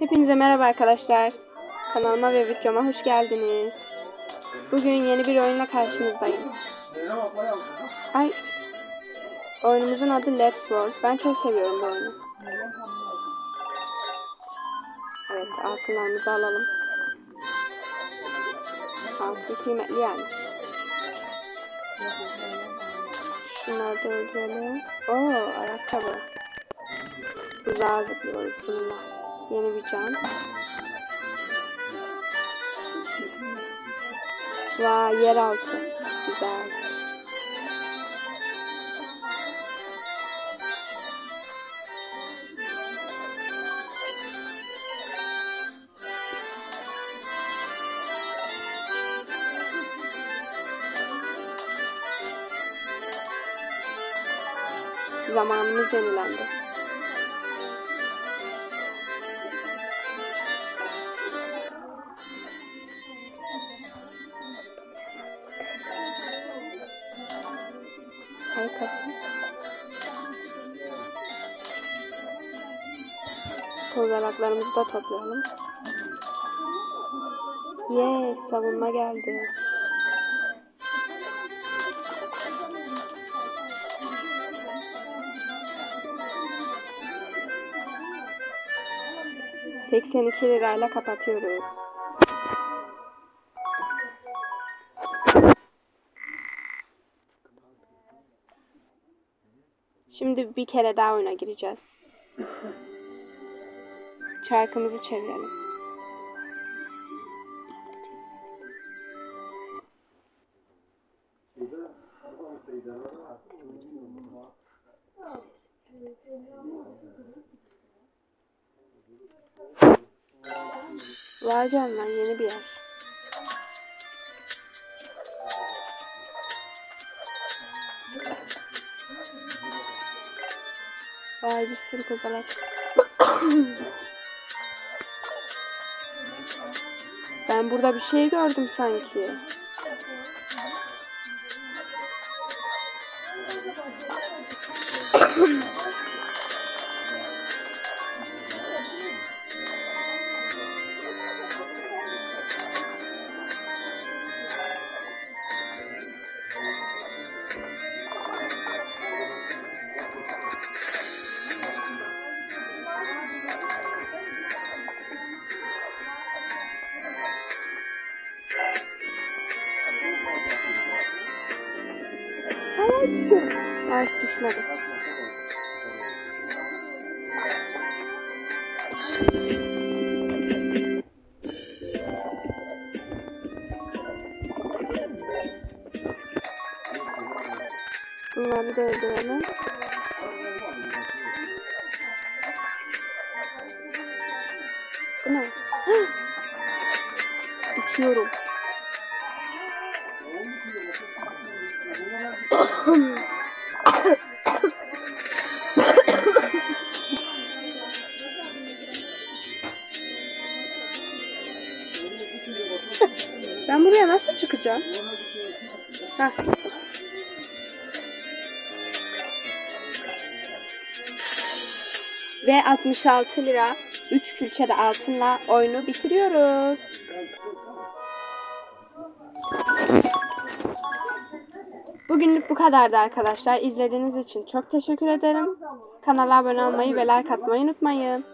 Hepinize merhaba arkadaşlar. Kanalıma ve videoma hoş geldiniz. Bugün yeni bir oyunla karşınızdayım. Ay. Oyunumuzun adı Let's World. Ben çok seviyorum bu oyunu. Evet, altınlarımızı alalım. Altın kıymetli yani. Şunları da öldürelim. Oo, ayakkabı. Uzağa zıplıyoruz bununla. Yeni bir can. Vay yeraltı. Güzel. Zamanımız yenilendi. Ay kapı. Kozalaklarımızı da toplayalım. Yes, savunma geldi. Seksen iki lirayla kapatıyoruz. Şimdi bir kere daha oyuna gireceğiz. Çarkımızı çevirelim. Vay canına yeni bir yer. Vay bir sürü kozalak. ben burada bir şey gördüm sanki. Ay düşmedi. Bunları da öldürelim. Bu ne? Uçuyorum. Ben buraya nasıl çıkacağım? Heh. Ve 66 lira 3 külçe de altınla oyunu bitiriyoruz. Bugünlük bu kadardı arkadaşlar. İzlediğiniz için çok teşekkür ederim. Kanala abone olmayı ve like atmayı unutmayın.